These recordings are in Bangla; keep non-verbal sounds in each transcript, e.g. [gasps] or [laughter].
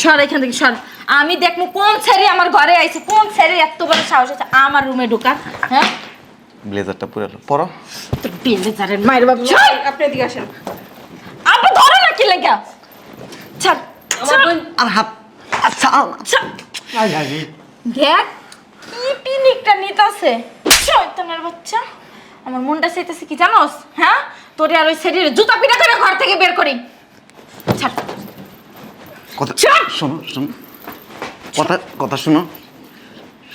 সর এখান থেকে সর। আমি দেখব কোন ছেড়ে আমার ঘরে আইছে কোন ছেড়ে এত বড় সাহস আছে আমার রুমে ঢোকা হ্যাঁ? ব্লেজারটা পুরো পরো তো বেলেজারের মায়ের বাবা সর আপনি এদিকে আসেন। আপনি ধরো না কি লেগা। ছাড় আমার বোন আর হাত আচ্ছা দেখ কি পিনিকটা নিতাছে। শয়তানের বাচ্চা। আমার মনটা চাইতেছে কি জানোস হ্যাঁ? তোরে আর ওই শরীরে জুতা পিটা করে ঘর থেকে বের করি। কথা শোনো শোনো। কথা কথা শোনো।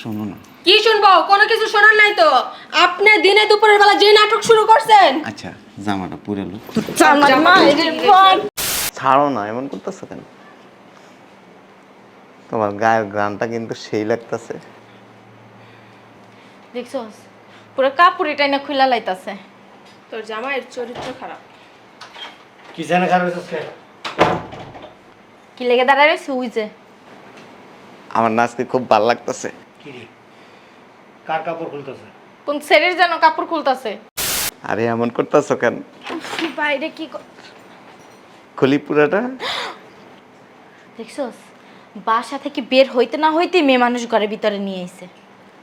শোনো না। কি শুনব? কোনো কিছু শোনার নাই তো। আপনি দিনে দুপুরের বেলা যে নাটক শুরু করছেন। আচ্ছা জামাটা পুরালো আমার ছাড়ো না এমন করতেছো কেন? তোমার গায়ের গানটা কিন্তু সেই লাগতেছে। দেখছস পুরো না খুলা লাইতাছে। তোর জামাইয়ের চরিত্র খারাপ। কি জানে খারাপ কি লেগে দাঁড়ায় উই যে? আমার নাচকে খুব ভালো লাগতেছে। কি রে? কার কাপড় খুলতেছে? কোন শরীর যেন কাপড় খুলতাছে। আরে এমন করতেছো কেন? বাইরে কি ক- খুলি পুরাটা। দেখছস? বাসা থেকে বের হইতে না হইতে মেয়ে মানুষ ঘরের ভিতরে নিয়ে আইছে।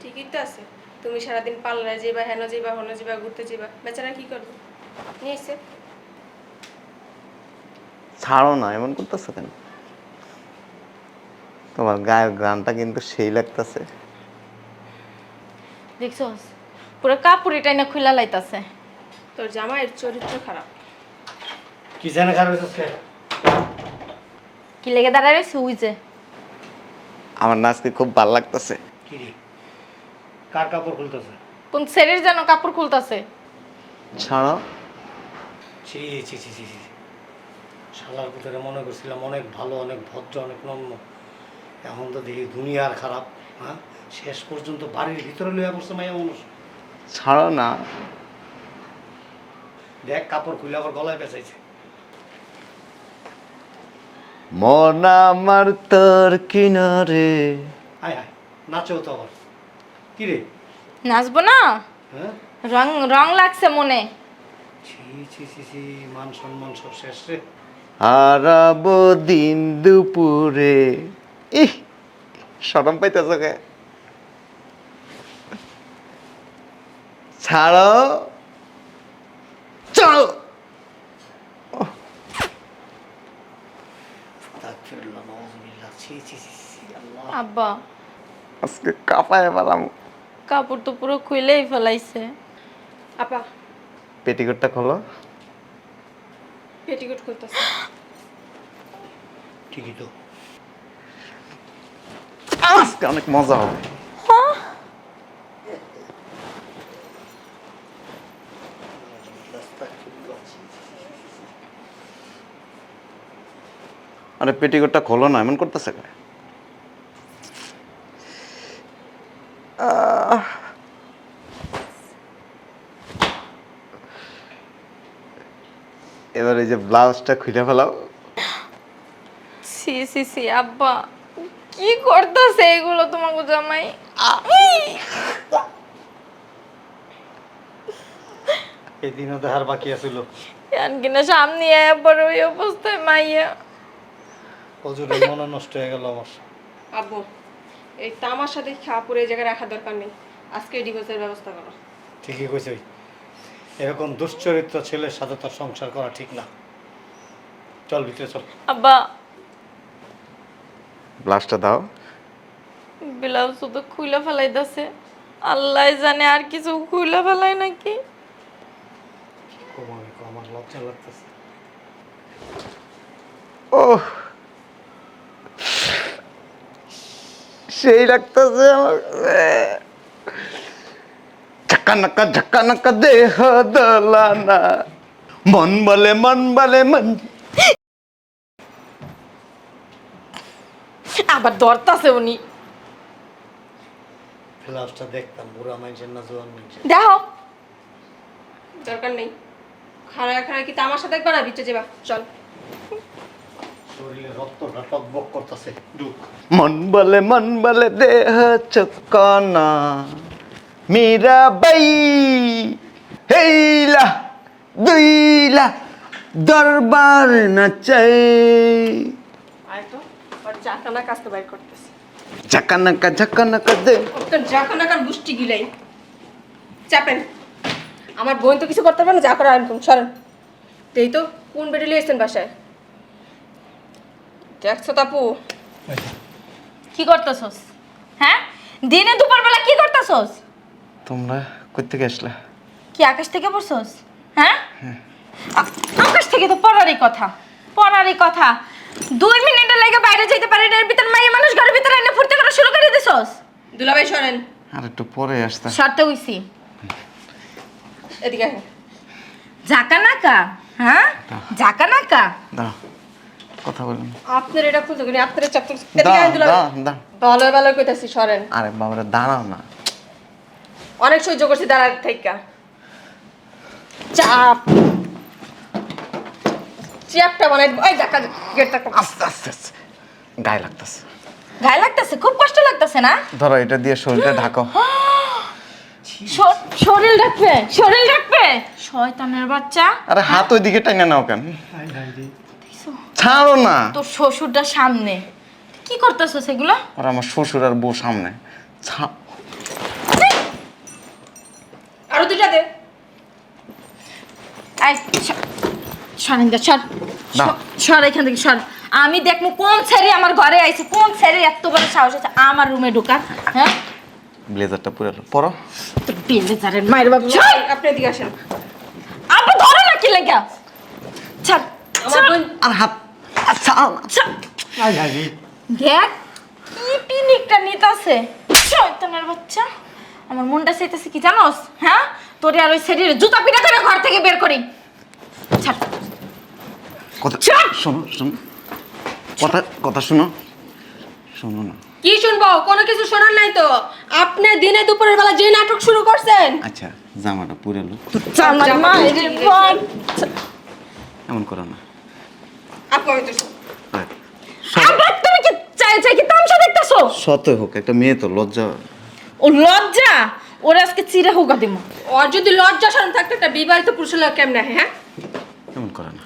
ঠিকই তো আছে। তুমি সারাদিন পার্লারে যাইবা হেন যাইবা হন যাইবা ঘুরতে যাইবা। বেচারা কি করবে? নিয়ে এসে ছাড়ো না এমন করতেছো কেন? তোমার গায়ের গানটা কিন্তু সেই লাগতেছে। দেখছস পুরো কাপুরিটাই না খুলা লাইতাছে। তোর জামাইয়ের চরিত্র খারাপ। কি জানে খারাপ হয়েছে কি লেগে দাঁড়ায় রয়েছে উই আমার নাচকে খুব ভালো লাগতেছে। কি রে? কার কাপড় খুলতেছে? কোন শরীর যেন কাপড় খুলতাছে? ছাড়ো। ছি ছি ছি ছি ছি। শালার ভিতরে মনে করছিলাম অনেক ভালো অনেক ভদ্র অনেক নম্র এখন তো দেখি দুনিয়ার খারাপ হ্যাঁ? শেষ পর্যন্ত বাড়ির ভিতরে লইয়া পড়ছে মাইয়া মানুষ। ছাড়া না। দেখ কাপড় খুলে আবার গলায় বেঁচাইছে মন আমার তোর কিনারে। আয় হায় নাচেও তো আবার। কি রে? নাচবো না? হ্যাঁ? রং রং লাগছে মনে। ছি ছি ছি ছি মান সম্মান সব শেষ রে। হারাবো দিন দুপুরে। ইহ সরম পাইতেছ কে? ছাড়ো। চলো। আব্বা। আজকে কাপায় পেলাম কাপড় তো পুরো খুইলেই ফেলাইছে। আপা। পেটিকোটটা খোলো। পেটিকোট করতেছে ঠিকই তো আজকে অনেক মজা হবে আরে পেটিকোটটা খোলো না এমন করতেছে কে? আহ। এবার এই যে ব্লাউজটা খুলে ফেলাও সি সি সি আব্বা কি করতেছে এগুলো তোমাকে জামাই? এই দিনও দেখার বাকি আছিল। ইয়ান কিনা সামনে আবার ওই অবস্থায় মাইয়া। হজুরে মনে নষ্ট হয়ে গেল আমার। আব্বু এই তামাশা দেখে আপুরে এই জায়গায় রাখার দরকার নেই। আজকে ডিভোর্সের ব্যবস্থা করো। ঠিকই কইছে এরকম দুশ্চরিত্র ছেলের সাথে তার সংসার করা ঠিক না। চল ভিতরে চল। আব্বা ব্লাউজটা দাও। ব্লাউজ শুধু খুইলা ফেলাইতেছে। আল্লাহ জানে আর কিছু খুইলা ফেলাই নাকি। আমার লজ্জা লাগতেছে। ও সেই লাগতেছে আমার ঝক্কা নাক্কা ঝক্কা নাক্কা দেহ দলানা। মন বলে মন বলে মন। আবার ধরতাছে উনি। ব্লাউজটা দেখতাম বুড়া মানুষের না জোয়ান মানুষের। দেখো। দরকার নেই। খাড়া খাড়া কি তামাশা দেখবা না? ভিতরে যাবা। চল। শরীরে রক্তটা টকবক করতেছে ঢুক। মন বলে মন বলে দেহ চকনা মীরা বাই হেইলা দুইলা দরবার নাচাই। আয় তো আর বাইর করতেছি। ঝাক্কা নাক্কা দে। তোর জাকানাকার গুষ্টি গিলাই। চাপেন। আমার বোন তো কিছু করতে পারে না যা করে আনকুন সরেন। এই তো কোন বেডে লিয়েছেন বাসায়? দেখছ তাপু কি করতেছস? হ্যাঁ? দিনে দুপুর বেলা কি করতেছস? তোমরা কই থেকে আসলে? কি আকাশ থেকে পড়ছস? হ্যাঁ। আ- আকাশ থেকে তো পড়ারই কথা। পড়ারই কথা। দুই মিনিটের লাগে বাইরে যেতে পারি না এর ভিতর মাইয়া মানুষ ঘরের ভিতরে এনে ফুর্তি করা শুরু করে দিছস। দুলাভাই সরেন আর একটু পরে আসতে শর্তে হইছি। এদিকে আসেন। জাকা নাকা? হ্যাঁ? জাকা নাকা? দাও কথা বলুন। আপনার এটা খুলতে গেলে আপনার চাপতে এদিকে আসেন দুলাভাই। দাও দাও। ভালো ভালো কইতাছি সরেন আরে বাবারা দাঁড়াও না। অনেক সহ্য করছি দাঁড়ার থেকে চাপ। চাপটা বানাই ওই দেখা গেটটা আস্তে আস্তে আস্তে। গায়ে লাগতেছে। গায়ে লাগতেছে? খুব কষ্ট লাগতেছে না? ধরো এটা দিয়ে শরীরটা ঢাকো। [gasps] শরীর রাখবে শরীর রাখবে শয়তানের বাচ্চা। আরে হাত ওই দিকে টাইনা নাও কেন? ছাড়ো না। তোর শ্বশুরটা সামনে। কি করতেছো সেগুলো? আর আমার শ্বশুর আর বউ সামনে। ছা- আরও দুইটা দে। এই স- সরেন দে, সর না। স- সর এখান থেকে সর। আমি দেখব কোন ছেড়ে আমার ঘরে আইছে কোন ছেড়ে এত বড় সাহস আছে আমার রুমে ঢোকা হ্যাঁ? ব্লেজারটা পুরো পরো তোর বেলেজারের মায়ের বাবা সর আপনি এদিকে আসেন। আপনি ধরে না কি লেগা। ছাড় আমার বোন আর হাত ছাড়ো। না ছাড়। দেখ কি পিনিকটা নিতাছে। শয়তানের বাচ্চা। আমার মনটা চাইতেছে কি জানোস হ্যাঁ? তোরে আর ওই শরীরে জুতা পিটা করে ঘর থেকে বের করি। ছাড়। কথা। শোনো শোনো। কথা কথা শোনো। শোনো না। কি শুনব? কোনো কিছু শোনার নাই তো। আপনি দিনে দুপুরের বেলা যে নাটক শুরু করছেন। আচ্ছা জামাটা পুরালো আমার এমন করো না। আবার তুমি কি চাই চাই কি তামসা দেখতেছো? সতই হোক একটা মেয়ে তো লজ্জা। ও লজ্জা? ওরা আজকে চিরা হোগা দিব ওর যদি লজ্জা শরম থাকতো একটা বিবাহিত পুরুষের লোক কেমনে হ্যাঁ? এমন করো না।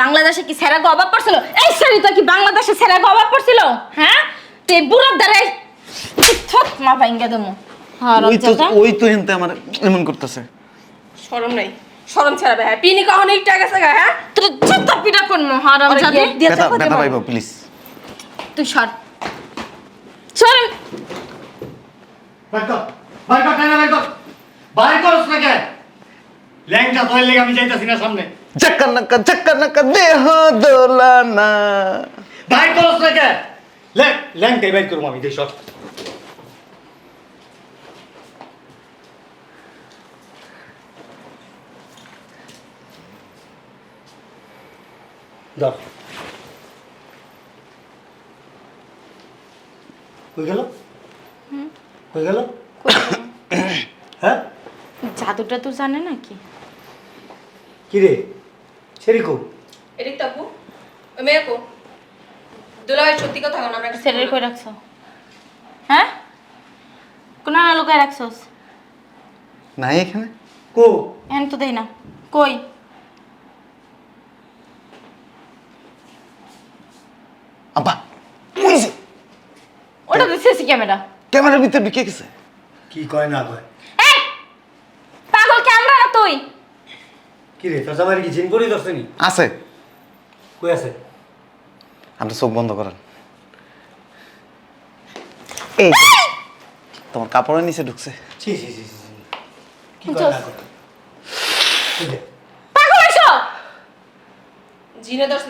বাংলাদেশে কি সেরা অভাব পড়ছিল? এই সারি তো কি বাংলাদেশে সেরা অভাব পড়ছিল? হ্যাঁ? তে বুড়ার দ্বারা থক মা ভাঙ্গা দেবো? ওই তো ওই তো হেনতে আমার এমন করতেছে। শরম নাই। শরম ছাড়াবে হ্যাঁ পিনি কখন একটু গেছে গা, হ্যাঁ? তোর জুতা পিটা করব হারাম ব্যথা চাপা ব্যথা দেবো। প্লিজ তুই সর। সর। টাইনা বাইর কর বাইর করস না কে? ল্যাংটা তোর লেগে আমি যাইতাছি না সামনে। ঝক্কা নাক্কা দেহ দোলানা। বাইর করস না কে ল্যাং ল্যাংটাই বাইর করব আমি দেশ দাও। কই গেল? কই গেল? হ্যাঁ? জাদুটা তো জানে নাকি? কি রে? সেরিকো এদিক তাপু ওই মেয়ে কো। দুলাভাই সত্যি কথা কোন আমরা সেরের কই রাখছো? হ্যাঁ? কোন না লুকায় রাখছোস? নাই এখানে। কো। এখন তো দেই না। কই? আব্বা ওই যে। ওটা তো সিসি ক্যামেরা। ক্যামেরার ভিতরে ঢুকে গেছে। কি কয় না কয়। এই পাগল ক্যামেরা না তুই? কি রে তোর জামাই কি জিন করি দর্শনি আছে। কই আছে? আপনি চোখ বন্ধ করেন। এই তোমার কাপড়ের নিচে ঢুকছে। ছি ছি ছি ছি। কি কয় না পাগল হইছো? জিনে দর্শ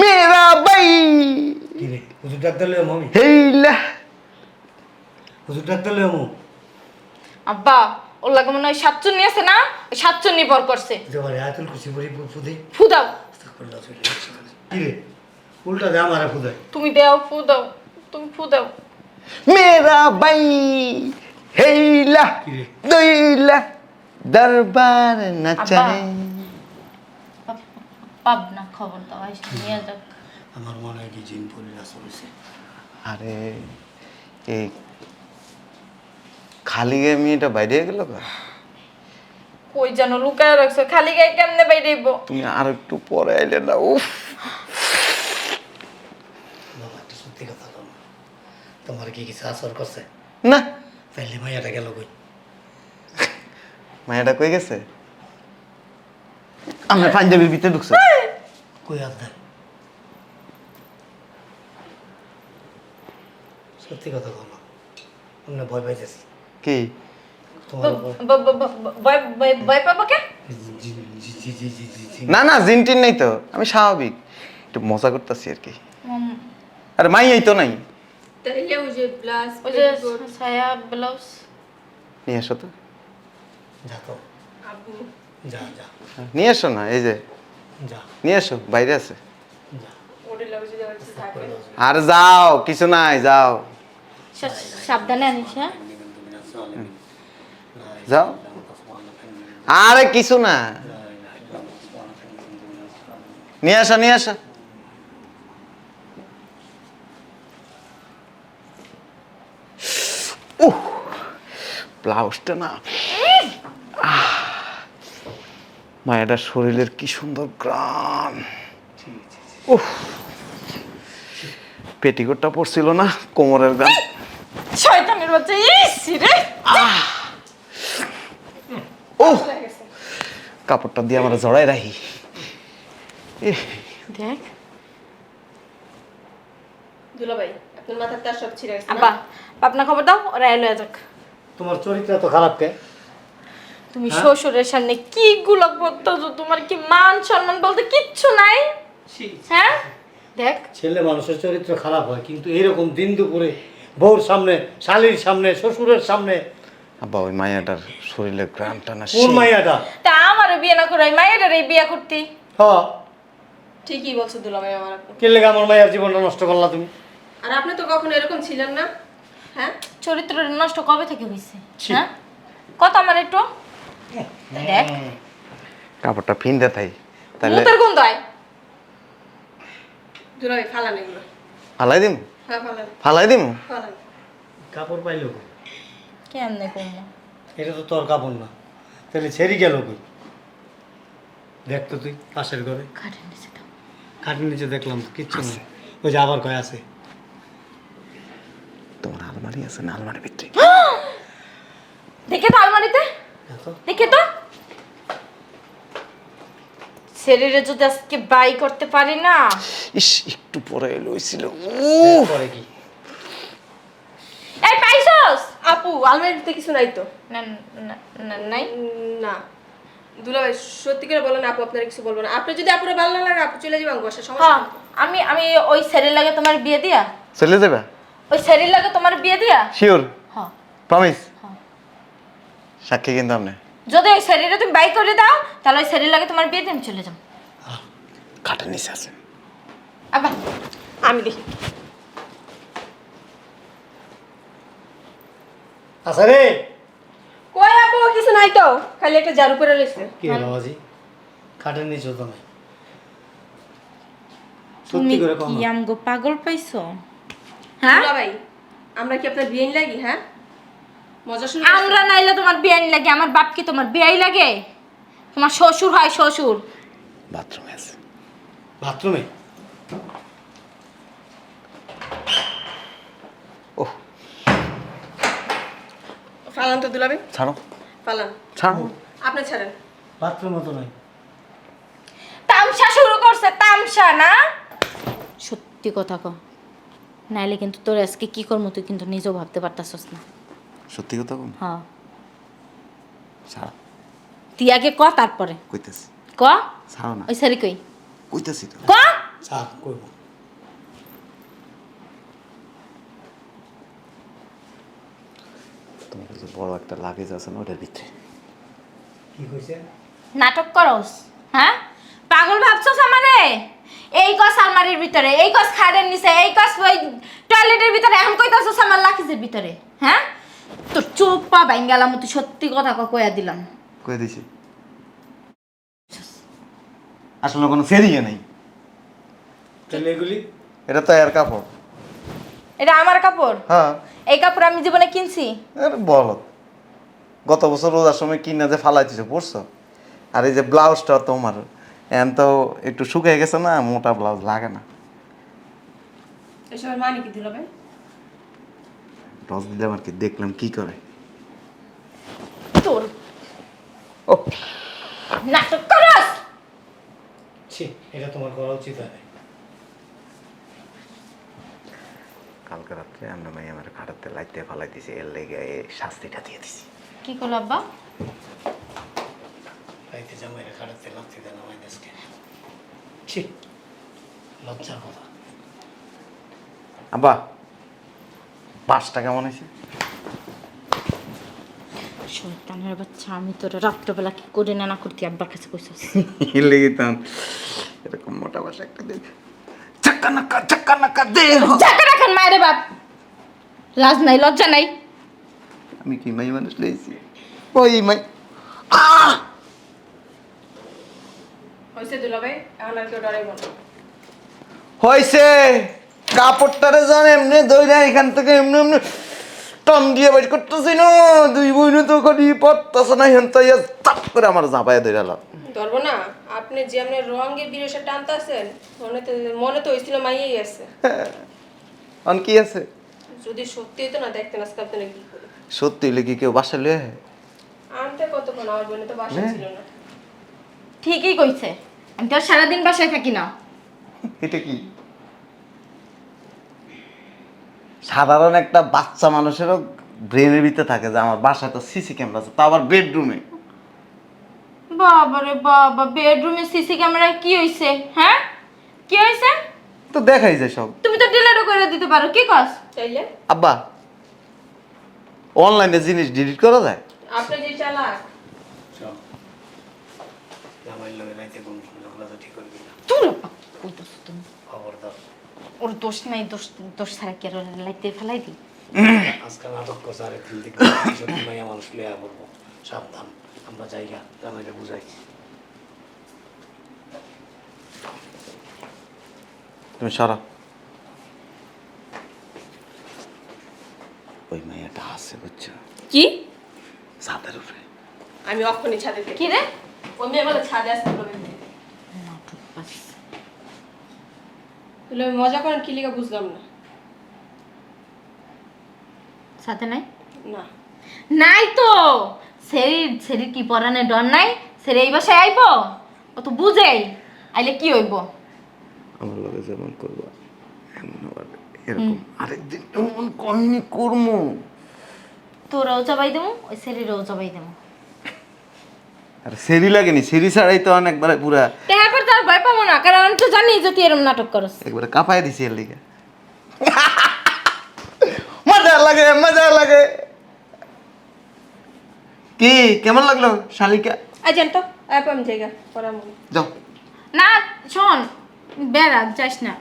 মেরা বাই। কি রে হুজুর ডাক্তার লয়ে মমি? হেইলা। হুজুর ডাক্তার লয়ে মু? আব্বা ওর লাগে মনে হয় সাতচুন্নি আছে না? ওই সাতচুন্নি বর করছে। জবারে আয়াতুল কুরসি পড়ি ফুদে। ফুদাও। কি রে? উল্টা দে আমারে ফুদে তুমি দেও ফুদাও। তুমি ফুদাও। মেরা বাই হেইলা দইলা দরবার নাচাই পাব না খবর দাও আইসা নিয়ে যাও আমার মনে হয় কি জিন পরি আসর আরে এই খালি গায়ে মেয়েটা বাইরে গেল? কই যেন লুকায় রাখছো খালি গায়ে কেমনে বাইরেইব তুমি আর একটু পরে আইলে না উফ। সত্যি কথা তোমার কি কিছু আসর করছে? না। তাইলে মাইয়াটা গেল কই? মায়াটা কই গেছে? আমরা পাঞ্জাবির ভিতরে ঢুকছে। কই আর দেন সত্যি কথা না। আমরা ভয় পাইতেছি। কি? কে? না না জিনটিন নাই তো। আমি স্বাভাবিক। একটু মজা করতেছি আর কি। আর মাই এই তো নাই। তাইলে নিয়ে এসো তো। নিয়ে এসো না এই যে। নিয়ে এসো বাইরে আছে। আর যাও কিছু নাই যাও। সাবধানে আনিস হ্যাঁ? যাও। আরে কিছু না। নিয়ে আসো নিয়ে আসো। ব্লাউজটা না। মায়ের শরীরের কি সুন্দর গ্রাম পেটিকোটটা পড়ছিল না কোমরের গ্রাম শয়তানের বাচ্চা ইস রে। কাপড়টা দিয়ে আমরা জড়াই রাখি। দেখ। দুলাভাই আপনার মাথার তার সব ছিঁড়ে গেছে আব্বা পাপনা খবর দাও ওরা এলো যাক। তোমার চরিত্র তো খারাপ কে? তুমি শ্বশুরের সামনে কি গুলো করতেছো তোমার কি মান সম্মান বলতে কিচ্ছু নাই? হ্যাঁ? দেখ। ছেলে মানুষের চরিত্র খারাপ হয় কিন্তু এরকম দিন দুপুরে বউর সামনে শালির সামনে শ্বশুরের সামনে আব্বা ওই মায়াটার শরীরের গ্রামটা না কোন সেই। মাইয়াটা? তা আমারও বিয়ে না করে মায়ের এই বিয়ে করতি। হ। ঠিকই বলছো দুলাভাই আমার কে লেগে আমার মায়ের জীবনটা নষ্ট করলা তুমি? আর আপনি তো কখনো এরকম ছিলেন না হ্যাঁ? চরিত্র নষ্ট কবে থেকে হয়েছে হ্যাঁ? কত আমার একটু? দেখ। কাপড়টা ফিনতে থাই তাহলে মুতের গন্ধ হয় দুলাভাই ফালান এগুলো। ফালাই দিম? হ্যাঁ ফালান। ফালাই দিম? ফালান। কাপড় পাইলো? কেমনে কমো এটা তো তোর কাপড় না। তাহলে ছেড়ি গেল কই? দেখ তো তুই পাশের ঘরে। খাটের নিচে দাও খাটের নিচে দেখলাম তো কিচ্ছু নেই। ওই যে আবার কয় আছে। তোমার আলমারি আছে না আলমারির ভিতরে? [gasps] দেখে তো আলমারিতে? দেখো তো? শরীরে যদি আজকে বাই করতে পারি না। ইস একটু পরে এলো ছিল পরে কি এই পাইছস আপু আলমারিতে কিছু নাই তো? না না, না নাই। না। দুলাভাই সত্যি করে বলেন আপু আপনার কিছু বলব না। আপনি যদি আপুরে ভালো না লাগে আপু চলে যাবেন বসে সমস্যা হ্যাঁ আমি আমি ওই শরীর লাগে তোমার বিয়ে দিয়া। চলে যাবে? ওই শরীর লাগে তোমার বিয়ে দিয়া? শিওর হ্যাঁ। প্রমিস হ্যাঁ। সাক্ষী কিন্তু আপনি। যদি ওই শরীরে তুমি বাই করে দাও তাহলে ওই শরীর লাগে তোমার বিয়ে দিয়ে আমি চলে যাব। খাটের নিচে আছে। আবার আমি দেখি। আচ্ছা রে। কই আপু কিছু নাই তো। খালি একটা ঝাড়ু করে লেছে কি হলো বাবাজি? খাটের নিচে তো নাই। তুমি সত্যি করে কম কি আমগো পাগল পাইছো? হ্যাঁ? দুলাভাই আমরা কি আপনার বিয়ে লাগি হ্যাঁ? মজা শুনে আমরা নাইলে তোমার বিয়াই লাগে আমার বাপ কি তোমার বিয়াই লাগে? তোমার শ্বশুর হয় শ্বশুর। বাথরুমে আছে। বাথরুমে? ফালান তো দুলাভাই ছাড়ো। ফালান ছাড়ো। আপনি ছাড়েন। বাথরুমে তো নাই। তামসা শুরু করছে তামসা না? সত্যি কথা কো নাইলে কিন্তু তোর আজকে কি করব তুই কিন্তু নিজেও ভাবতে পারতাছস না। সত্যি কথা বল হ্যাঁ। ছাড়ো। তুই আগে ক তারপরে? কইতেছি। ক? ছাড়ো না। ওই সারি কই? কইতেছি তো। ক? চাপ করব তোমার কাছে বড় একটা লাগেজ আছে না ওটার ভিতরে। কি কইছে? নাটক করস হ্যাঁ? পাগল ভাবছস আমারে? এই কস আলমারির ভিতরে এই কস খাটের নিচে এই কস ওই টয়লেটের ভিতরে এখন কইতাছস আমার লাখিজের ভিতরে হ্যাঁ? তোর চোখ পা বাইঙ্গালাম তুই সত্যি কথা ক কইয়া দিলাম। কয়ে দিছি? আসলে কোনো সেরিয়ে নেই। তাহলে এগুলি? এটা তো এর কাপড়। এটা আমার কাপড়? হ্যাঁ। এই কাপড় আমি জীবনে কিনছি। আরে বলো। গত বছর রোজার সময় কিনা যে ফালাইতেছো পড়ছো? আর এই যে ব্লাউজটা তোমার এখন তো একটু শুকিয়ে গেছে না মোটা ব্লাউজ লাগে না। এসবের মানে কি দিল ভাই? টস দিলাম আর কি দেখলাম কি করে? তোর ও নাটক করস! ছি এটা তোমার করা উচিত হয়। কালকে রাত্রে আমরা মাই আমার খাটাতে লাইতে ফালাই দিছি এর লেগে এই শাস্তিটা দিয়ে দিছি। কি করল আব্বা? রাইতে জামাইরে খাটাতে লাগতে দেন আমায় দেশকে ছি লজ্জার কথা। আব্বা বাসটা কেমন হয়েছে? শয়তানের বাচ্চা আমি তোর রাত্রবেলা কি করে না না করতে আব্বার কাছে কইছস? [laughs] এর লেগে তো এরকম মোটা বাসা একটা দেখ। চাক্কা নাক্কা চাক্কা নাক্কা দে বাপ লাজ নাই লজ্জা নাই। আমি কি মাই মানুষ লইছি? ওই মাই। আহ! হয়েছে দুলা ভাই এখন আর কেউ ডরাইব না। হয়েছে কাপড়টারে জান এমনি দইরা এখান থেকে এমনি এমনি টান দিয়ে বাইর করতেছি না। দুই বইন তো করি পড়তেছে না হেন তাই চাপ করে আমার জাপায় ধরালাম ধরবো না আপনি যে আপনার রঙের বিরসে টানতে আছেন মনে তো মনে তো হয়েছিল মাইয়েই আছে। অন কি আছে? যদি সত্যি হতো না দেখতেন আজকে আপনারা কি করে? সত্যি হইলে কি কেউ বাসা লয়ে আনতে কতক্ষণ? আমার বোনে তো বাসা ছিল না। ঠিকই কইছে। আমি তো আর সারাদিন বাসায় থাকি না। এটা কি? সাধারণ একটা বাচ্চা মানুষেরও ব্রেনের ভিতরে থাকে যে আমার বাসায় তো সিসি ক্যামেরা আছে তা আবার বেডরুমে। বাবা রে বাবা বেডরুমে সিসি ক্যামেরায় কি হইছে হ্যাঁ? কি হইছে? তো দেখাই যায় সব। তুমি তো ডিলেটও করে দিতে পারো কি কস? চাইলে আব্বা অনলাইনে জিনিস ডিলিট করা যায়? আপনি যে চালাক। চল। জামাইয়ের লগে রাইতে ঘুম ঝগড়া তো ঠিক করবি না। কইতাছ তুমি ওর দোষ নাই দোষ দোষ ছাড়া কি আর ওর লাইতে ফেলাই দি [coughs] আজকে নাটক করছে আর একদিন দেখবি মাইয়া মানুষ লিয়া বলব সাবধান আমরা জায়গা বুঝাই। তুমি সরা। ওই মাইয়াটা আছে বুঝছ? কি? ছাদের উপরে। আমি অক্ষণই ছাদে কি রে? ওই মেয়ে বলে ছাদে আসতে তাহলে মজা করেন কি লিখা বুঝলাম না? সাথে নাই? না। নাই তো! সেরি সেরি কি পরানে ডর নাই? সেরি এই বাসায় আইব? ও তো বুঝেই। আইলে কি হইব? আমার লগে যেমন করব এমন আবার এরকম আরেকদিন এমন কাহিনী তোরাও চাবাই দেবো ওই সেরিরও চাবাই দেবো আর সেরি লাগেনি সেরি ছাড়াই তো অনেকবার পুরা তার ভয় পাবো না কারণ আমি তো জানি যে তুই এরম নাটক করস। একবারে কাঁপাই দিছি এর লিগে। [laughs] মজা লাগে মজা লাগে। কি কেমন লাগল শালিকা? আই জান তো আয় আমি জায়গা পড়াম যাও। না শোন। বেড়া যাস না।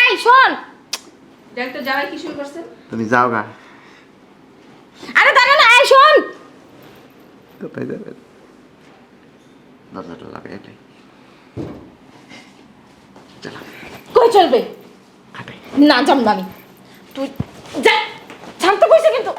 এই শোন। দেখ তো যাওয়াই কি শুরু করছে। তুমি যাও গা। আরে দাঁড়া না এই শোন। কোথায় যাবে? দরজাটা লাগাই এটাই। চলো কই চলবে? না জাম না আমি। তুই যা জানতে কইছে কিন্তু।